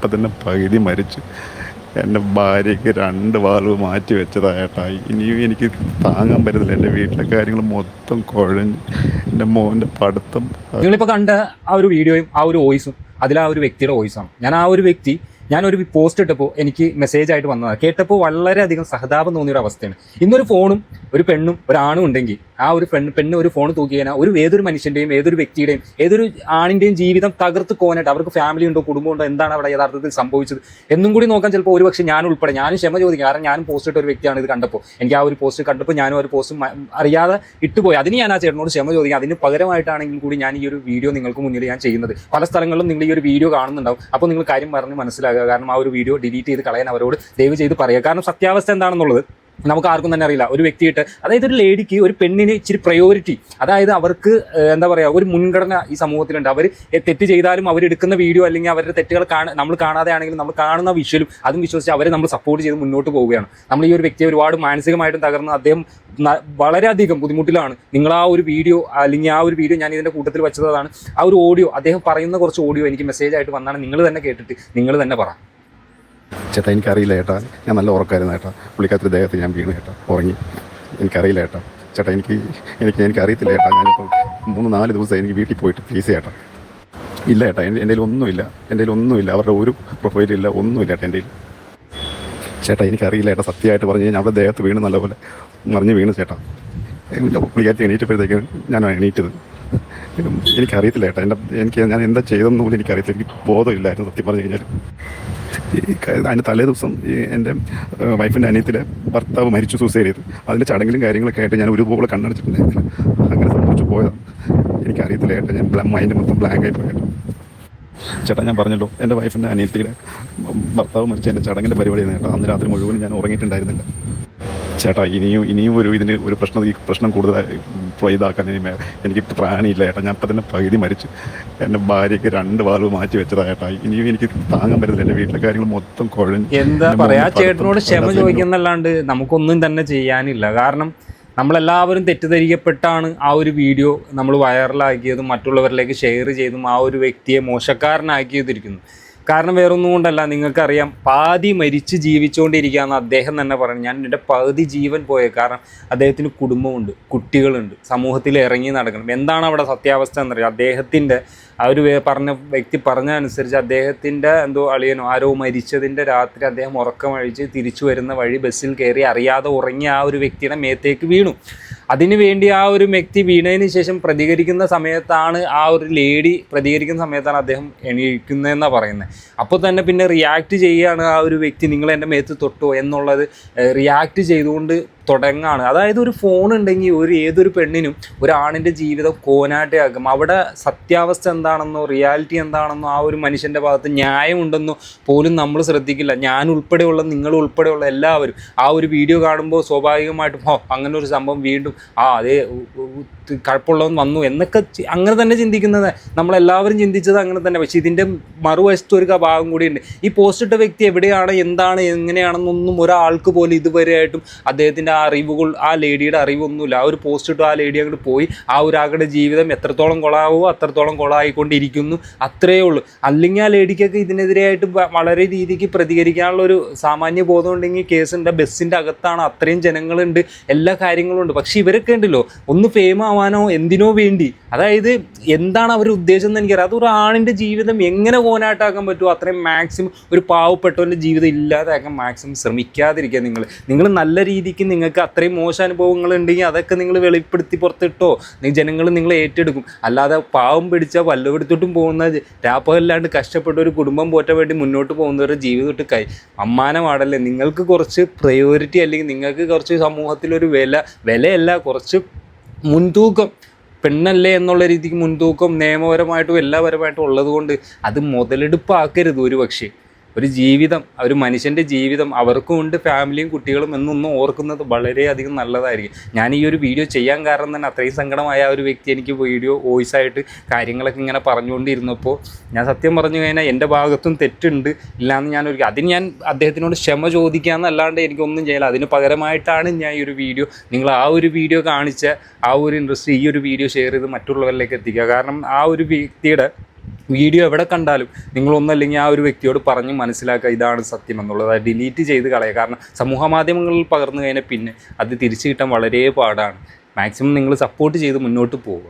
ഇപ്പം തന്നെ പകുതി മരിച്ചു എന്റെ ഭാര്യയ്ക്ക് രണ്ട് വാൾവ് മാറ്റി വെച്ചതായിട്ടായി ഇനിയും എനിക്ക് താങ്ങാൻ പറ്റത്തില്ല എന്റെ വീട്ടിലെ കാര്യങ്ങൾ മൊത്തം കുഴഞ്ഞ് എന്റെ മോന്റെ പഠിത്തം. നിങ്ങളിപ്പോൾ കണ്ട ആ ഒരു വീഡിയോയും ആ ഒരു വോയിസും അതിൽ ആ ഒരു വ്യക്തിയുടെ വോയിസാണ്. ഞാൻ ആ ഒരു വ്യക്തി ഞാനൊരു പോസ്റ്റ് ഇട്ടപ്പോൾ എനിക്ക് മെസ്സേജ് ആയിട്ട് വന്നതാണ് കേട്ടപ്പോൾ വളരെയധികം സഹതാപം തോന്നിയ ഒരു അവസ്ഥയാണ്. ഇന്നൊരു ഫോണും ഒരു പെണ്ണും ഒരാണും ഉണ്ടെങ്കിൽ ആ ഒരു പെണ്ണ് പെണ്ണ് ഒരു ഫോൺ തൂക്കി കഴിഞ്ഞാൽ ഒരു ഏതൊരു മനുഷ്യന്റെയും ഏതൊരു വ്യക്തിയുടെയും ഏതൊരു ആണിന്റെയും ജീവിതം തകർത്ത് പോകാനായിട്ട് അവർക്ക് ഫാമിലി ഉണ്ടോ കുടുംബം ഉണ്ടോ എന്താണ് അവിടെ യഥാർത്ഥത്തിൽ സംഭവിച്ചത്? എന്നും കൂടി നോക്കാൻ ചിലപ്പോൾ ഒരു പക്ഷേ ഞാൻ ഉൾപ്പെടെ ഞാനും ക്ഷമ ചോദിക്കും. കാരണം ഞാനും പോസ്റ്റ് ഇട്ട ഒരു വ്യക്തിയാണ് ഇത് കണ്ടപ്പോൾ. എനിക്ക് ആ ഒരു പോസ്റ്റ് കണ്ടപ്പോൾ ഞാനും ഒരു പോസ്റ്റ് അറിയാതെ ഇട്ടുപോയി. അതിന് ഞാൻ ആ ചേട്ടനോട് ക്ഷമ ചോദിക്കും. അതിന് പകരമായിട്ടാണെങ്കിൽ കൂടി ഞാൻ ഈ ഒരു വീഡിയോ നിങ്ങൾക്ക് മുന്നിൽ ഞാൻ ചെയ്യുന്നത്. പല സ്ഥലങ്ങളിലും നിങ്ങൾ ഈ ഒരു വീഡിയോ കാണുന്നുണ്ടാവും. അപ്പോൾ നിങ്ങൾ കാര്യം പറഞ്ഞ് മനസ്സിലാക്കുക കാരണം ആ ഒരു വീഡിയോ ഡിലീറ്റ് ചെയ്ത് കളയാൻ അവരോട് ദയവ് ചെയ്ത് പറയുക. കാരണം സത്യാവസ്ഥ എന്താണെന്നുള്ളത് നമുക്ക് ആർക്കും തന്നെ അറിയില്ല. ഒരു വ്യക്തിയിട്ട് അതായത് ഒരു ലേഡിക്ക് ഒരു പെണ്ണിന് ഇച്ചിരി പ്രയോറിറ്റി അതായത് അവർക്ക് എന്താ പറയുക ഒരു മുൻഗണന ഈ സമൂഹത്തിലുണ്ട്. അവർ തെറ്റ് ചെയ്താലും അവരെടുക്കുന്ന വീഡിയോ അല്ലെങ്കിൽ അവരുടെ തെറ്റുകൾ കാണാൻ നമ്മൾ കാണാതെ ആണെങ്കിലും നമ്മൾ കാണുന്ന വിഷ്വലും അതും വിശ്വസിച്ച് അവരെ നമ്മൾ സപ്പോർട്ട് ചെയ്ത് മുന്നോട്ട് പോവുകയാണ്. നമ്മൾ ഈ ഒരു വ്യക്തിയെ ഒരുപാട് മാനസികമായിട്ടും തകർന്ന് അദ്ദേഹം വളരെയധികം ബുദ്ധിമുട്ടിലാണ്. നിങ്ങൾ ആ ഒരു വീഡിയോ അല്ലെങ്കിൽ ആ ഒരു വീഡിയോ ഞാൻ ഇതിന്റെ കൂട്ടത്തിൽ വെച്ചതാണ്. ആ ഒരു ഓഡിയോ അദ്ദേഹം പറയുന്ന കുറച്ച് ഓഡിയോ എനിക്ക് മെസ്സേജ് ആയിട്ട് വന്നാണ് നിങ്ങൾ തന്നെ കേട്ടിട്ട് നിങ്ങൾ തന്നെ പറ. ചേട്ടാ എനിക്കറിയില്ല ചേട്ടാ. ഞാൻ നല്ല ഉറക്കമായിരുന്നു ചേട്ടാ. പുള്ളിക്കാത്തൊരു ദേഹത്ത് ഞാൻ വീണ് ചേട്ടാ. ഉറങ്ങി. എനിക്കറിയില്ല ചേട്ടാ. ചേട്ടാ എനിക്ക് എനിക്ക് എനിക്കറിയത്തില്ല ചേട്ടാ. ഞാനിപ്പോൾ മൂന്ന് നാല് ദിവസം എനിക്ക് വീട്ടിൽ പോയിട്ട് ഫീസ് ചേട്ടാ. ഇല്ല ചേട്ടാ എന്റെ എന്റെ ഒന്നുമില്ല. എന്റെ ഒന്നുമില്ല. അവരുടെ ഒരു പ്രൊഫൈലില്ല ഒന്നുമില്ല ചേട്ടാ എന്റെ ചേട്ടാ എനിക്കറിയില്ല ചേട്ടാ. സത്യമായിട്ട് പറഞ്ഞു കഴിഞ്ഞാൽ അവിടെ ദേഹത്ത് വീണ് നല്ലപോലെ മറിഞ്ഞ് വീണ് ചേട്ടാ. പുള്ളിക്കാറ്റ് എണീറ്റപ്പോഴത്തേക്ക് ഞാൻ എണീറ്റത്. എനിക്കറിയത്തില്ല ചേട്ടാ. എന്റെ എനിക്ക് ഞാൻ എന്താ ചെയ്തതെന്ന് പോലും എനിക്കറിയത്തില്ല. എനിക്ക് ബോധമില്ലായിരുന്നു സത്യം പറഞ്ഞു കഴിഞ്ഞാൽ അതിന്റെ തലേ ദിവസം എന്റെ വൈഫിന്റെ അനിയത്തിലെ ഭർത്താവ് മരിച്ചു സൂസൈഡ് ചെയ്തു. അതിന്റെ ചടങ്ങിലും കാര്യങ്ങളൊക്കെ ആയിട്ട് ഞാൻ ഒരുപോലെ കണ്ണടച്ചിട്ടുണ്ടായിരുന്നില്ല അങ്ങനെ സംഭവിച്ചു പോയതാണ്. എനിക്കറിയത്തില്ല കേട്ടോ ഞാൻ മൈൻഡ് മൊത്തം ബ്ലാങ്ക് ആയി പോയിട്ട് ചേട്ടാ ഞാൻ പറഞ്ഞല്ലോ എന്റെ വൈഫിന്റെ അനിയത്തിയുടെ ഭർത്താവ് മരിച്ച എന്റെ ചടങ്ങിന്റെ പരിപാടിയാണ് കേട്ടോ അന്ന് രാത്രി മുഴുവനും ഞാൻ ഉറങ്ങിയിട്ടുണ്ടായിരുന്നില്ല. ചേട്ടാ ഇനിയും ഇനിയും ഒരു ഇതിന് ഒരു പ്രശ്നം ഈ പ്രശ്നം കൂടുതലായി ഇതാക്കാൻ ഇനി എനിക്ക് പ്രാണിയില്ല ചേട്ടാ. ഞാൻ ഇപ്പം തന്നെ പകുതി മരിച്ചു. എന്റെ ഭാര്യയ്ക്ക് രണ്ട് വാൾവ് മാറ്റി വെച്ചതാ ചേട്ടാ. ഇനിയും എനിക്ക് താങ്ങാൻ പറ്റില്ല എന്റെ വീട്ടിലെ കാര്യങ്ങൾ മൊത്തം കുഴഞ്ഞു എന്താ പറയാ? ചേട്ടനോട് ക്ഷമ ചോദിക്കുന്നല്ലാണ്ട് നമുക്കൊന്നും തന്നെ ചെയ്യാനില്ല. കാരണം നമ്മളെല്ലാവരും തെറ്റിദ്ധരിക്കപ്പെട്ടാണ് ആ ഒരു വീഡിയോ നമ്മൾ വൈറലാക്കിയതും മറ്റുള്ളവരിലേക്ക് ഷെയർ ചെയ്തും ആ ഒരു വ്യക്തിയെ മോശക്കാരനാക്കിയതിരിക്കുന്നു കാരണം വേറൊന്നും കൊണ്ടല്ല നിങ്ങൾക്കറിയാം പാതി മരിച്ച് ജീവിച്ചുകൊണ്ടിരിക്കുകയെന്ന് അദ്ദേഹം തന്നെ പറഞ്ഞു. ഞാൻ എന്റെ പകുതി ജീവൻ പോയ കാരണം അദ്ദേഹത്തിന് കുടുംബമുണ്ട് കുട്ടികളുണ്ട് സമൂഹത്തിൽ ഇറങ്ങി നടക്കണം. എന്താണ് അവിടെ സത്യാവസ്ഥ എന്നറിയാം? അദ്ദേഹത്തിന്റെ ആ ഒരു പറഞ്ഞ വ്യക്തി പറഞ്ഞ അനുസരിച്ച് അദ്ദേഹത്തിന്റെ എന്തോ അളിയനോ ആരോ മരിച്ചതിന്റെ രാത്രി അദ്ദേഹം ഉറക്കമഴിച്ച് തിരിച്ചു വരുന്ന വഴി ബസ്സിൽ കയറി അറിയാതെ ഉറങ്ങിയ ആ ഒരു വ്യക്തിയുടെ മേത്തേക്ക് വീണു. അതിനു വേണ്ടി ആ ഒരു വ്യക്തി വീണതിന് ശേഷം പ്രതികരിക്കുന്ന സമയത്താണ് ആ ഒരു ലേഡി പ്രതികരിക്കുന്ന സമയത്താണ് അദ്ദേഹം എണീക്കുന്നതെന്നാണ് പറയുന്നത് അപ്പോൾ തന്നെ പിന്നെ റിയാക്ട് ചെയ്യുകയാണ് ആ ഒരു വ്യക്തി നിങ്ങൾ എന്റെ മേത്ത് തൊട്ടോ എന്നുള്ളത് റിയാക്ട് ചെയ്തുകൊണ്ട് തുടങ്ങാണ്. അതായത് ഒരു ഫോൺ ഉണ്ടെങ്കിൽ ഒരു ഏതൊരു പെണ്ണിനും ഒരാണിന്റെ ജീവിതം കോനാട്ടയാക്കും അവിടെ സത്യാവസ്ഥ എന്താണെന്നോ റിയാലിറ്റി എന്താണെന്നോ ആ ഒരു മനുഷ്യന്റെ ഭാഗത്ത് ന്യായമുണ്ടെന്നോ പോലും നമ്മൾ ശ്രദ്ധിക്കില്ല. ഞാൻ ഉൾപ്പെടെയുള്ള നിങ്ങൾ ഉൾപ്പെടെയുള്ള എല്ലാവരും ആ ഒരു വീഡിയോ കാണുമ്പോൾ സ്വാഭാവികമായിട്ടും ഓ അങ്ങനെ ഒരു സംഭവം വീണ്ടും ആ അതേ കുഴപ്പമുള്ളവൻ വന്നു എന്നൊക്കെ അങ്ങനെ തന്നെ ചിന്തിക്കുന്നത്. നമ്മളെല്ലാവരും ചിന്തിച്ചത് അങ്ങനെ തന്നെ. പക്ഷേ ഇതിന്റെ മറുവശത്ത് ഒരു ഭാഗം കൂടിയുണ്ട് ഈ പോസ്റ്റ് ഇട്ട വ്യക്തി എവിടെയാണ് എന്താണ് എങ്ങനെയാണെന്നൊന്നും ഒരാൾക്ക് പോലും ഇതുവരെയായിട്ടും അദ്ദേഹത്തിന്റെ ആ അറിവുകൾ ആ ലേഡിയുടെ അറിവൊന്നുമില്ല. ആ ഒരു പോസ്റ്റ് ഇട്ട് ആ ലേഡി അങ്ങോട്ട് പോയി. ആ ഒരാളുടെ ജീവിതം എത്രത്തോളം കൊളാവോ അത്രത്തോളം കൊളായിക്കൊണ്ടിരിക്കുന്നു. അത്രയേ ഉള്ളൂ. അല്ലെങ്കിൽ ആ ലേഡിക്കൊക്കെ ഇതിനെതിരെയായിട്ട് വളരെ രീതിക്ക് പ്രതികരിക്കാനുള്ള ഒരു സാമാന്യ ബോധം ഉണ്ടെങ്കിൽ കേസിന്റെ ബസ്സിന്റെ അകത്താണ് അത്രയും ജനങ്ങളുണ്ട്. എല്ലാ കാര്യങ്ങളും ഉണ്ട്. പക്ഷേ ഇവരൊക്കെ ഉണ്ടല്ലോ. ഒന്ന് ഫെയിം ആവാനോ എന്തിനോ വേണ്ടി. അതായത് എന്താണ് അവർ ഉദ്ദേശം എന്ന് എനിക്കറിയാം. അതൊരു ആണിന്റെ ജീവിതം എങ്ങനെ കോനാട്ടാക്കാൻ പറ്റുമോ അത്രയും മാക്സിമം ഒരു പാവപ്പെട്ടവന്റെ ജീവിതം ഇല്ലാതാക്കാൻ മാക്സിമം ശ്രമിക്കാതിരിക്കുക നിങ്ങൾ. നിങ്ങൾ നല്ല രീതിക്ക് നിങ്ങൾക്ക് അത്രയും മോശം അനുഭവങ്ങൾ ഉണ്ടെങ്കിൽ അതൊക്കെ നിങ്ങൾ വെളിപ്പെടുത്തി പുറത്തിട്ടോ നിങ്ങൾ ജനങ്ങൾ നിങ്ങൾ ഏറ്റെടുക്കും. അല്ലാതെ പാവം പിടിച്ച വല്ലവെടുത്തിട്ടും പോകുന്ന രാപ്പകല്ലാണ്ട് കഷ്ടപ്പെട്ട ഒരു കുടുംബം പോറ്റാൻ വേണ്ടി മുന്നോട്ട് പോകുന്നവരുടെ ജീവിതം ഇട്ട് കൈ. അമ്മാനമാടല്ലേ നിങ്ങൾക്ക് കുറച്ച് പ്രയോറിറ്റി അല്ലെങ്കിൽ നിങ്ങൾക്ക് കുറച്ച് സമൂഹത്തിലൊരു വില വിലയല്ല കുറച്ച് മുൻതൂക്കം. പെണ്ണല്ലേ എന്നുള്ള രീതിക്ക് മുൻതൂക്കം നിയമപരമായിട്ടും എല്ലാപരമായിട്ടും ഉള്ളതുകൊണ്ട് അത് മുതലെടുപ്പാക്കരുത് ഒരു പക്ഷേ ഒരു ജീവിതം ഒരു മനുഷ്യന്റെ ജീവിതം അവർക്കും ഉണ്ട് ഫാമിലിയും കുട്ടികളും എന്നൊന്നും ഓർക്കുന്നത് വളരെയധികം നല്ലതായിരിക്കും. ഞാൻ ഈ ഒരു വീഡിയോ ചെയ്യാൻ കാരണം തന്നെ അത്രയും സങ്കടമായ ഒരു വ്യക്തി എനിക്ക് വീഡിയോ വോയിസ് ആയിട്ട് കാര്യങ്ങളൊക്കെ ഇങ്ങനെ പറഞ്ഞുകൊണ്ടിരുന്നപ്പോൾ ഞാൻ സത്യം പറഞ്ഞു കഴിഞ്ഞാൽ എന്റെ ഭാഗത്തും തെറ്റുണ്ട് ഇല്ലാന്ന് ഞാൻ ഒരു അതിന് ഞാൻ അദ്ദേഹത്തിനോട് ക്ഷമ ചോദിക്കാന്നല്ലാണ്ട് എനിക്കൊന്നും ചെയ്യില്ല. അതിന് പകരമായിട്ടാണ് ഞാൻ ഈ ഒരു വീഡിയോ നിങ്ങൾ ആ ഒരു വീഡിയോ കാണിച്ച ആ ഒരു ഇൻട്രസ്റ്റ് ഈ ഒരു വീഡിയോ ഷെയർ ചെയ്ത് മറ്റുള്ളവരിലേക്ക് എത്തിക്കുക. കാരണം ആ ഒരു വ്യക്തിയുടെ വീഡിയോ എവിടെ കണ്ടാലും നിങ്ങളൊന്നല്ലെങ്കിൽ ആ ഒരു വ്യക്തിയോട് പറഞ്ഞ് മനസ്സിലാക്കുക ഇതാണ് സത്യം എന്നുള്ളത്. ഡിലീറ്റ് ചെയ്ത് കളയുക. കാരണം സമൂഹ മാധ്യമങ്ങളിൽ പകർന്നു കഴിഞ്ഞാൽ പിന്നെ അത് തിരിച്ചു കിട്ടാൻ വളരെ പാടാണ്. മാക്സിമം നിങ്ങൾ സപ്പോർട്ട് ചെയ്ത് മുന്നോട്ട് പോവുക.